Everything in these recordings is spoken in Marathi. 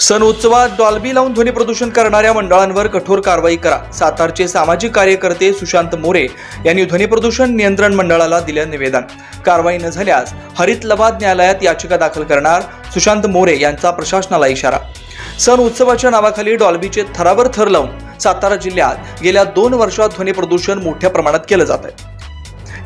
सण उत्सवात डॉल्बी लावून ध्वनी प्रदूषण करणाऱ्या मंडळांवर कठोर कारवाई करा. सातारचे सामाजिक कार्यकर्ते सुशांत मोरे यांनी ध्वनी प्रदूषण नियंत्रण मंडळाला दिलं निवेदन. कारवाई न झाल्यास हरित लवाद न्यायालयात याचिका दाखल करणार सुशांत मोरे यांचा प्रशासनाला इशारा. सण उत्सवाच्या नावाखाली डॉल्बीचे थरावर थर लावून सातारा जिल्ह्यात गेल्या दोन वर्षात ध्वनी प्रदूषण मोठ्या प्रमाणात केलं जात आहे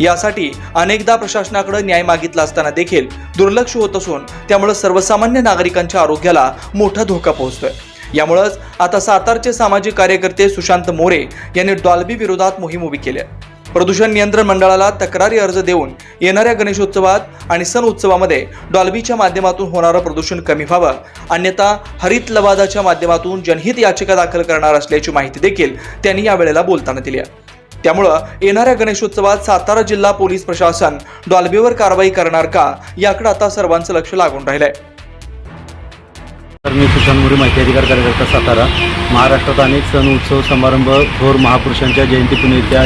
यासाठी अनेकदा प्रशासनाकडे न्याय मागितला असताना देखील दुर्लक्ष होत असून त्यामुळे सर्वसामान्य नागरिकांच्या आरोग्याला मोठा धोका पोहोचतोय. यामुळेच आता सातारचे सामाजिक कार्यकर्ते सुशांत मोरे यांनी डॉल्बी विरोधात मोहीम उभी केली आहे. प्रदूषण नियंत्रण मंडळाला तक्रारी अर्ज देऊन येणाऱ्या गणेशोत्सवात आणि सण उत्सवामध्ये डॉल्बीच्या माध्यमातून होणारं प्रदूषण कमी व्हावं अन्यथा हरित लवादाच्या माध्यमातून जनहित याचिका दाखल करणार असल्याची माहिती देखील त्यांनी यावेळेला बोलताना दिली आहे. त्यामुळं येणाऱ्या गणेशोत्सवात सातारा जिल्हा पोलीस प्रशासन डॉल्बीवर कारवाई करणार का याकडे आता सर्वांचं लक्ष लागून राहिलंय. तर मी सुशांत मोरे माहिती अधिकार कार्यकर्ता सातारा. महाराष्ट्रात अनेक सण उत्सव समारंभ थोर महापुरुषांच्या जयंती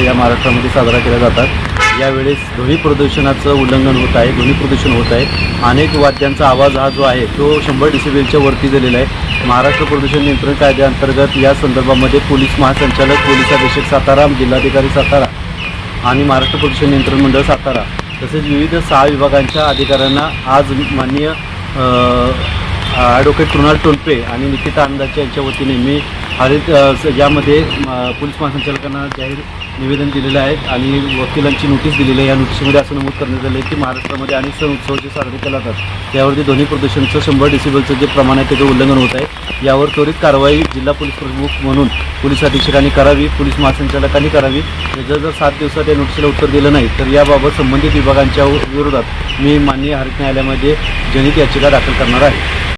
या महाराष्ट्रामध्ये साजरा केल्या जातात. यावेळेस ध्वनी प्रदूषणाचं उल्लंघन होत आहे ध्वनी प्रदूषण होत आहे. अनेक वाद्यांचा आवाज हा जो आहे तो शंभर डिसिबलच्या वरती झालेला आहे. महाराष्ट्र प्रदूषण नियंत्रण कायद्याअंतर्गत या संदर्भामध्ये पोलीस महासंचालक पोलीस अधीक्षक सातारा जिल्हाधिकारी सातारा आणि महाराष्ट्र प्रदूषण नियंत्रण मंडळ सातारा तसेच विविध सहा विभागांच्या अधिकाऱ्यांना आज माननीय ॲडव्होकेट कृणाल टोलपे आणि निकिता आनंदाच्या यांच्या वतीने मी हरित अ, यामध्ये पोलीस महासंचालकांना जाहीर निवेदन दिलेलं आहे आणि वकिलांची नोटीस दिलेली आहे. या नोटीसमध्ये असं नमूद करण्यात आलं आहे की महाराष्ट्रामध्ये अनेक सण उत्सव जे साजरे केले जातात. त्यावरती ध्वनी प्रदूषणचं शंभर डिसिबलचं जे प्रमाण आहे त्याचं उल्लंघन होत आहे. यावर त्वरित कारवाई जिल्हा पोलीस प्रमुख म्हणून पोलीस अधीक्षकांनी करावी पोलीस महासंचालकांनी करावी. जर जर सात दिवसात या नोटीसला उत्तर दिलं नाही तर याबाबत संबंधित विभागांच्या विरोधात मी माननीय हरित न्यायालयामध्ये जनहित याचिका दाखल करणार आहे.